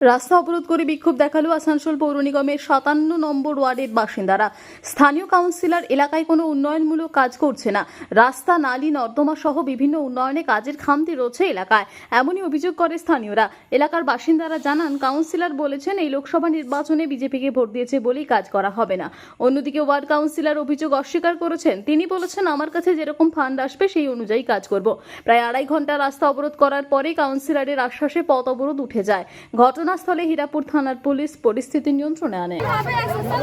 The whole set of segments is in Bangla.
রাস্তা অবরোধ করে বিক্ষোভ দেখাল আসানসোল পৌর নিগমের সাতান্ন নম্বর ওয়ার্ডের বাসিন্দারা। স্থানীয় কাউন্সিলর এলাকায় কোনো উন্নয়নমূলক কাজ করছে না। রাস্তা, নালী, নর্দমা সহ বিভিন্ন উন্নয়নে কাজের খামতি রয়েছে এলাকায়। এমনই অভিযোগ করে স্থানীয়রা। এলাকার বাসিন্দারা জানান, কাউন্সিলর বলেছেন, এই লোকসভা নির্বাচনে বিজেপিকে ভোট দিয়েছে বলেই কাজ করা হবে না। অন্যদিকে ওয়ার্ড কাউন্সিলর অভিযোগ অস্বীকার করেছেন। তিনি বলেছেন, আমার কাছে যেরকম ফান্ড আসবে, সেই অনুযায়ী কাজ করব। প্রায় আড়াই ঘণ্টা রাস্তা অবরোধ করার পরে কাউন্সিলরের আশ্বাসে পথ অবরোধ উঠে যায়। ঘটনাস্থলে হীরাপুর থানার পুলিশ পরিস্থিতি নিয়ন্ত্রণে আনে। হবে সোশ্যাল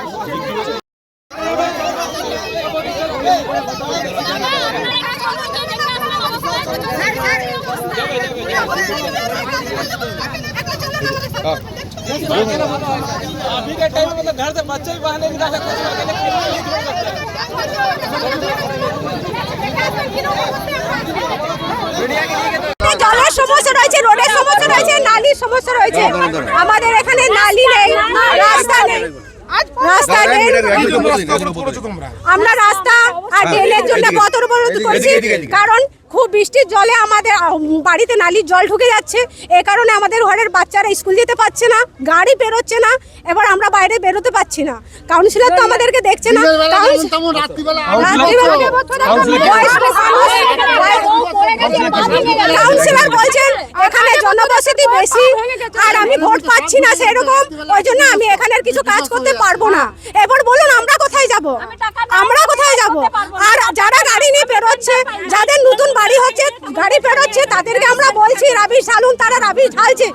দিয়ে দিয়ে আমাদের কাজ হচ্ছে না अभी के टाइम में तो घर से बच्चे भी बाहर नहीं निकाल सकते জলের সমস্যা রয়েছে রোডের সমস্যা রয়েছে নালির সমস্যা রয়েছে আমাদের এখানে নালি নেই রাস্তা নেই রাস্তা আমরা। রাস্তা আর ড্রেনের জন্য কত অবরোধ করছি কারণ খুব বৃষ্টির জলে আমাদের বাড়িতে নালির জল ঢুকে যাচ্ছে। এ কারণে আমাদের ঘরের বাচ্চারা স্কুল যেতে পারছে না গাড়ি বেরোচ্ছে না এবার আমরা বাইরে বেরোতে পারছি না। কাউন্সিলর তো আমাদেরকে দেখছে না। কাউন্সিলর কাউন্সিলর বলছেন এখানে জনবসতি বেশি আর আমি ভোট পাচ্ছি না সেরকম। ওই জন্য আমি এখানের কিছু কাজ করতে পারব না। এবার বলুন আমরা কোথায় যাব? আমরা কোথায় যাব? আর যারা গাড়ি নিয়ে বেরোচ্ছে যাদের নতুন বাড়ি হচ্ছে গাড়ি বেরোচ্ছে তাদেরকে আমরা বলছি রাবিশ ঢালুন তারা রাবিশ ঢালছে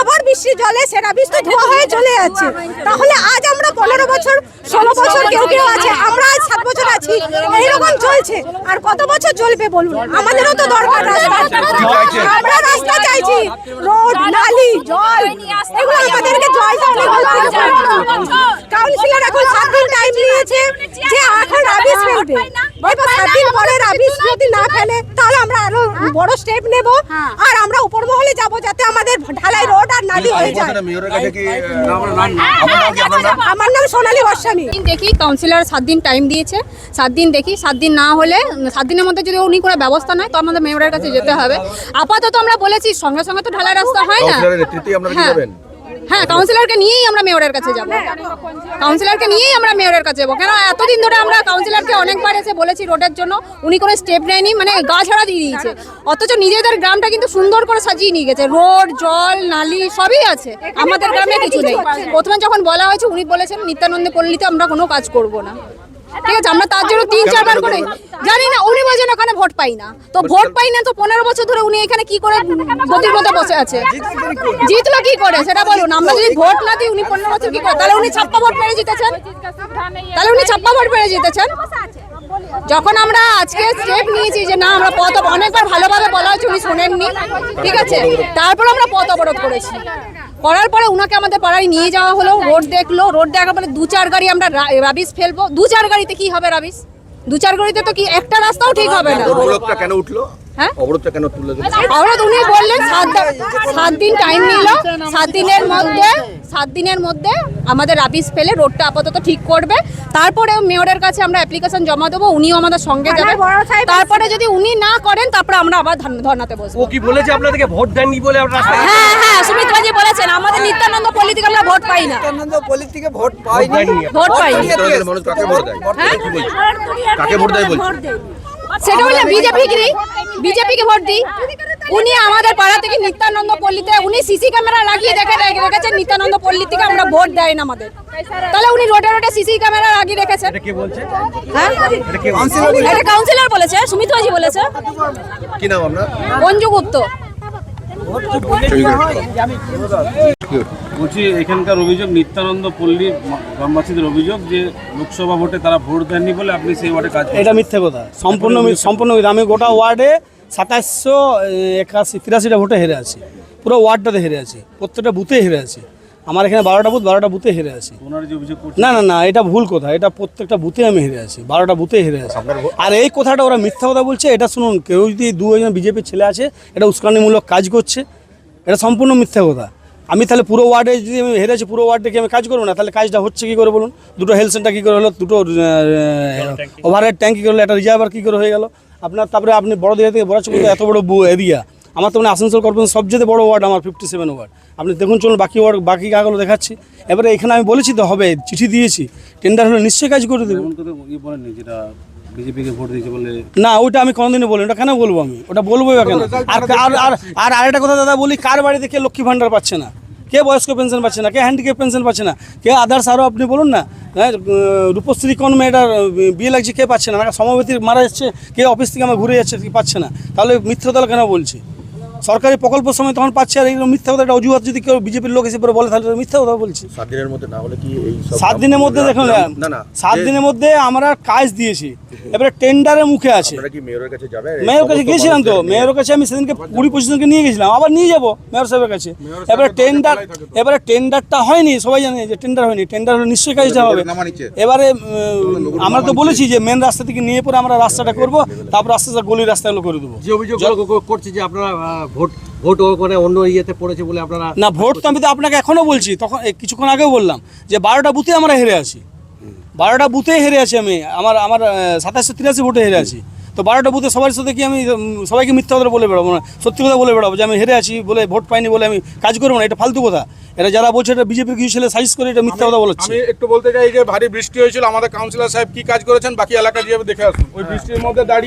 আবার বৃষ্টির জলে সে রাবিশ তো ধোয়া হয়ে চলে যাচ্ছে। তাহলে আজ আমরা পনেরো বছর ষোলো বছর কেউ কেউ আছে আমরা আজ সাত বছর আছি এইরকম চলছে। আর কত বছর চলবে বলুন? আমাদেরও তো দরকার রাস্তা চাইছি রোড নালি জল এগুলো আমাদেরকে জল কাউন্সিলর এখন সাত দিন টাইম নিয়েছে যে এখন রাবিশ ফেলবে এবার সাত দিন পরে রাবিশ যদি না ফেলে তাহলে আমরা আরও বড় স্টেপ নেব। আর আমরা উপর মহলে যাব যাতে আমাদের ঢালাই রোড আর নালি হয়ে যায়। আমার নাম সোনালী গোস্বামী। দেখি কাউন্সিলর সাত দিন টাইম দিয়েছে। সাত দিন দেখি সাত দিন না হলে সাত দিনের মধ্যে যদি উনি কোনো ব্যবস্থা নেয় তো আমাদের মেয়রের কাছে যেতে হবে। আপাতত আমরা বলেছি সঙ্গে সঙ্গে তো ঢালাই রাস্তা হয় না। হ্যাঁ কাউন্সিলরকে নিয়েই আমরা মেয়রের কাছে যাব। কাউন্সিলরকে নিয়েই আমরা মেয়রের কাছে যাব। কেন এতদিন ধরে আমরা কাউন্সিলরকে অনেকবার এসে বলেছি রোডের জন্য। উনি কোনো স্টেপ নেয়নি মানে গা ছাড়া দিয়ে দিয়েছে। অথচ নিজেদের গ্রামটা কিন্তু সুন্দর করে সাজিয়ে নিয়ে গেছে। রোড, জল, নালি, সবই আছে। আমাদের গ্রামে কিছু নেই। প্রথমে যখন বলা হয়েছে, উনি বলেছেন, নিত্যানন্দে পল্লীতে আমরা কোনো কাজ করব না। ঠিক আছে, আমরা তার জন্য তিন, চারবার করে জানি না উনি বলছেন ওখানে ভোট পাই না। তো ভোট পাই না তো পনেরো বছর ধরে উনি এখানে কি করে গতির মতো বসে আছে? জিতলো কি করে? সেটা বলুন। আমরা যদি ভোট না দিই উনি পনেরো বছর কি করে? তাহলে উনি ছাপ্পা ভোট পেয়ে জিতেছেন? তাহলে উনি ছাপ্পা ভোট পেয়ে জিতেছেন? যখন আমরা আজকে স্টেপ নিয়েছি যে না আমরা পথ অনেকবার ভালোভাবে বলা হয়েছে উনি শোনেননি ঠিক আছে? তারপর আমরা পথ অবরোধ করেছি। করার পরে উনাকে আমাদের পাড়ায় নিয়ে যাওয়া হলো রোড দেখল। রোড দেখার পরে দু চার গাড়ি আমরা রাবিশ ফেলব। দু চার গাড়িতে কি হবে রাবিশ? দু চার গড়িতে তো কি একটা রাস্তাও ঠিক হবে না? কেন উঠল? হ্যাঁ? অবরোধটা কেন তুলে অবরোধ উনি বললেন সাত সাত দিন টাইম নিল। সাত দিনের মধ্যে সাত দিনের মধ্যে আমাদের ফেলে রোডটা আপাতত ঠিক করবে। তারপরে মেয়রের কাছে আমরা অ্যাপ্লিকেশন জমা দেবো উনিও আমাদের সঙ্গে যাবে। তারপরে যদি উনি না করেন তারপরে আমরা আবার ধর্ন- ধর্নাতে বসবো। ও কি বলেছে আপনাদেরকে ভোট দেননি বলে হ্যাঁ হ্যাঁ সুমিত বাজি বলেছেন আমাদের নিত্যানন্দ পল্লী থেকে আমরা ভোট পাই না। নিত্যানন্দ পল্লী থেকে ভোট পাইনি। ভোট পাই কাকে ভোট দেয়? হ্যাঁ? কাকে ভোট দেয় বলছে? সেটা হলে বিজেপি কি বিজেপিকে ভোট দিই? উনি আমাদের পাড়া থেকে নিত্যানন্দ পল্লীতে উনি সিসি ক্যামেরা লাগিয়ে দেখে রেখে- রেখেছেন নিত্যানন্দ পল্লী থেকে আমরা ভোট দেয় না আমাদের। তাহলে উনি রোডে রোডে সিসি ক্যামেরা লাগিয়ে রেখেছেন হ্যাঁ? কাউন্সিলর বলেছে? সুমিত বলেছে। কি নাম আপনার? অঞ্জু গুপ্ত। বলছি এখানকার অভিযোগ নিত্যানন্দ পল্লী গ্রামবাসীদের অভিযোগ যে লোকসভা ভোটে তারা ভোট দেননি বলে আপনি সেই ওয়ার্ডে কাজ এটা মিথ্যে কথা। সম্পূর্ণ সম্পূর্ণ আমি গোটা ওয়ার্ডে সাতাশশো একাশি তিরাশিটা ভোটে হেরে আছি। পুরো ওয়ার্ডটাতে হেরে আছি। প্রত্যেকটা বুথে হেরে আছি। আমার এখানে বারোটা বুথ বারোটা বুথে হেরে আছি। না না না এটা ভুল কথা। এটা প্রত্যেকটা বুথে আমি হেরে আছি বারোটা বুথে হেরে আছি। আর এই কথাটা ওরা মিথ্যা কথা বলছে এটা শুনুন কেউ যদি দুজন বিজেপির ছেলে আছে এটা উস্কানিমূলক কাজ করছে এটা সম্পূর্ণ মিথ্যা কথা। আমি তাহলে পুরো ওয়ার্ডে যদি আমি হেরে আছি পুরো ওয়ার্ডে কি আমি কাজ করব না? তাহলে কাজটা হচ্ছে কী করে বলুন? দুটো হেলথ সেন্টার কী করে হলো? দুটো ওভারহেড ট্যাঙ্ক কী? করে হলো? একটা রিজার্ভার কী করে হয়ে গেল? আপনার তারপরে আপনি বড় দিঘা থেকে বড় চুকুতে এত বড় এরিয়া আমার তো মানে আসানসোল কর্পোরেশন সবচেয়ে বড় ওয়ার্ড আমার ফিফটি সেভেন ওয়ার্ড। আপনি দেখুন চলুন বাকি ওয়ার্ড বাকি কাগগুলো দেখাচ্ছি। এবারে এখানে আমি বলেছি তো হবে চিঠি দিয়েছি। টেন্ডার হলে নিশ্চয়ই কাজ করে দেবো। ইয়ে বলেননি যেটা বিজেপিকে ভোট দিয়েছে বলে? না ওইটা আমি কোনোদিনই বলি ওটা কেন বলব আমি? ওটা বলব কেন? আর আর আর আর আরেকটা কথা দাদা বলি কার বাড়িতে কে লক্ষ্মী ভাণ্ডার পাচ্ছে না? কে বয়স্ক পেনশন পাচ্ছে না? কে হ্যান্ডিক্যাপ পেনশন পাচ্ছে না? কে আদার্স আরও আপনি বলুন না হ্যাঁ রূপশ্রী কোন মেয়েটার বিয়ে লাগছে কে পাচ্ছে না? না সমবেতি মারা যাচ্ছে কে অফিস থেকে আমার ঘুরে যাচ্ছে কি পাচ্ছে না? তাহলে মিথ্যা কেন বলছি? সরকারি প্রকল্প সময় তখন পাচ্ছে আর এইগুলো মিথ্যা কথা একটা অজুহাত যদি কেউ বিজেপির লোক এসে পরে বলে তাহলে মিথ্যা কথা বলছি। সাত দিনের মধ্যে না হলে কি এই সাত দিনের মধ্যে দেখুন না না সাত দিনের মধ্যে আমরা কাজ দিয়েছি এবারে টেন্ডারের মুখে আছে। আপনারা কি মেয়রের কাছে যাবে মেয়র কাছে গিয়েছিলাম তো মেয়রের কাছে আমি সেদিনকে কুড়ি পঁচিশ জনকে নিয়ে গেছিলাম আবার নিয়ে যাব মেয়র সাহেবের কাছে। এবারে টেন্ডার এবারে টেন্ডারটা হয়নি সবাই জানে যে টেন্ডার হয়নি টেন্ডার হলে নিশ্চয়ই কাজটা হবে। এবারে আমরা তো বলেছি যে মেন রাস্তা থেকে নিয়ে পরে আমরা রাস্তাটা করব তারপর আস্তে আস্তে গলির রাস্তাগুলো করে দেবো। যে অভিযোগ করছে যে আপনারা ভোট ভোট করে অন্য ইয়েতে পড়েছে বলে আপনারা না ভোট তো আমি তো আপনাকে এখনও বলছি তখন কিছুক্ষণ আগেও বললাম যে বারোটা বুথে আমরা হেরে আছি। বারোটা বুথে হেরে আছি আমি আমার আমার সাতাশশো তিরাশি ভোটে হেরে আছি। তো বারোটা বুথে সবার সাথে কি আমি সবাইকে মিথ্যা কথা বলে বেড়াবো না সত্যি কথা বলে বেড়াবো যে আমি হেরে আছি বলে ভোট পাইনি বলে আমি কাজ করব না এটা ফালতু কথা। এটা যারা বলছে এটা বিজেপির কিছু ছেলে সাইজ করে এটা মিথ্যা কথা বলছে আমি একটু বলতে চাই যে ভারী বৃষ্টি হয়েছিল আমাদের কাউন্সিলর সাহেব কি কাজ করেছেন? বাকি এলাকা যেভাবে দেখে আসুন। ওই বৃষ্টির মধ্যে দাঁড়িয়ে